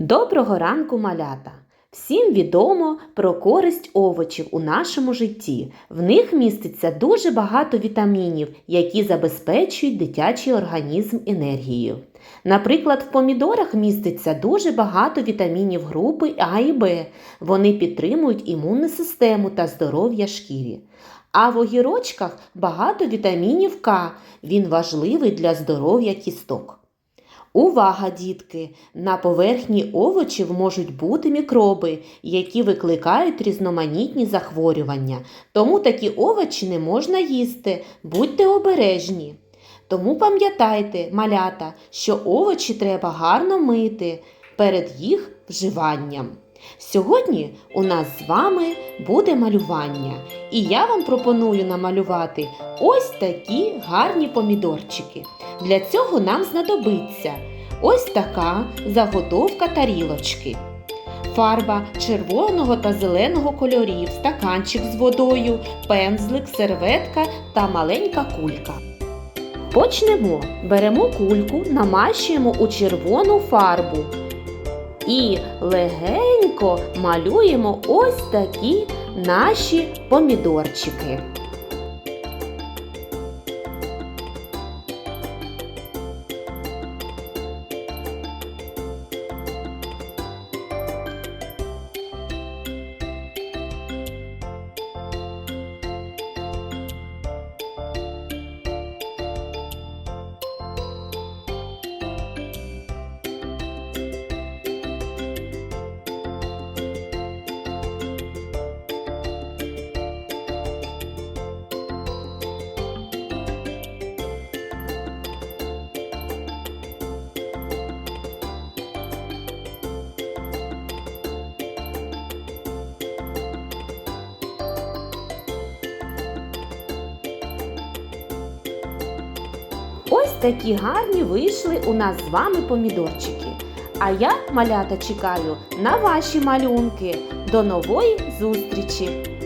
Доброго ранку, малята! Всім відомо про користь овочів у нашому житті. В них міститься дуже багато вітамінів, які забезпечують дитячий організм енергією. Наприклад, в помідорах міститься дуже багато вітамінів групи А і Б. Вони підтримують імунну систему та здоров'я шкірі. А в огірочках багато вітамінів К. Він важливий для здоров'я кісток. Увага, дітки! На поверхні овочів можуть бути мікроби, які викликають різноманітні захворювання. Тому такі овочі не можна їсти. Будьте обережні. Тому пам'ятайте, малята, що овочі треба гарно мити перед їх вживанням. Сьогодні у нас з вами буде малювання, і я вам пропоную намалювати ось такі гарні помідорчики. Для цього нам знадобиться ось така заготовка тарілочки. Фарба червоного та зеленого кольорів, стаканчик з водою, пензлик, серветка та маленька кулька. Почнемо. Беремо кульку, намащуємо у червону фарбу і легенько малюємо ось такі наші помідорчики. Такі гарні вийшли у нас з вами помідорчики. А я, малята, чекаю на ваші малюнки. До нової зустрічі!